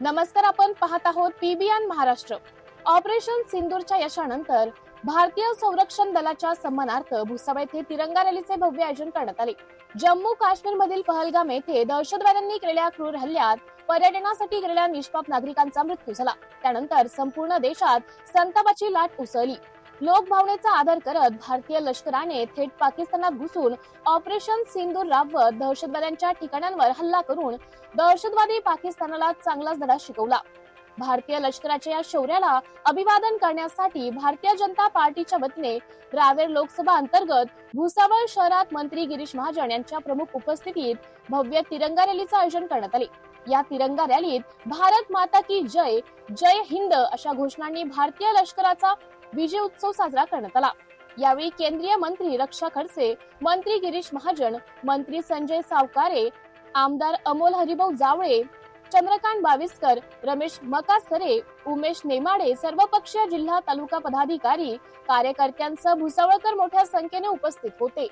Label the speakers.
Speaker 1: नमस्कार आपण पाहत आहोत पीबीएन महाराष्ट्र. ऑपरेशन सिंदूरच्या यशानंतर भारतीय संरक्षण दलाच्या सन्मानार्थ भुसावळ येथे तिरंगा रॅलीचे भव्य आयोजन करण्यात आले. जम्मू काश्मीर मधील पहलगाम येथे दहशतवाद्यांनी केलेल्या क्रूर हल्ल्यात पर्यटनासाठी गेलेल्या निष्पाप नागरिकांचा मृत्यू झाला. त्यानंतर संपूर्ण देशात संतापाची लाट उसळली. लोकभावनेचा आदर करत भारतीय लष्कराने थेट पाकिस्तानात घुसून ऑपरेशन सिंदूर राबवत दहशतवाद्यांच्या ठिकाणांवर हल्ला करून दहशतवादी पाकिस्तानाला चांगलाच धडा शिकवला. भारतीय लष्कराच्या या शौर्याला अभिवादन करण्यासाठी भारतीय जनता पार्टीच्या वतीने रावेर लोकसभा अंतर्गत भुसावळ शहरात मंत्री गिरीश महाजन यांच्या प्रमुख उपस्थितीत भव्य तिरंगा रॅलीचं आयोजन करण्यात आले. या तिरंगा रॅलीत भारत माता की जय जय हिंद अशा घोषणांनी भारतीय लष्कराचा विजय उत्सव साजरा करण्यात आला. यावेळी केंद्रीय मंत्री रक्षा खडसे मंत्री गिरीश महाजन मंत्री संजय सावकारे आमदार अमोल हरिभाऊ जावळे चंद्रकांत बाविस्कर रमेश मकासरे उमेश नेमाडे सर्वपक्षीय जिल्हा तालुका पदाधिकारी कार्यकर्त्यांसह भुसावळकर मोठ्या संख्येने उपस्थित होते.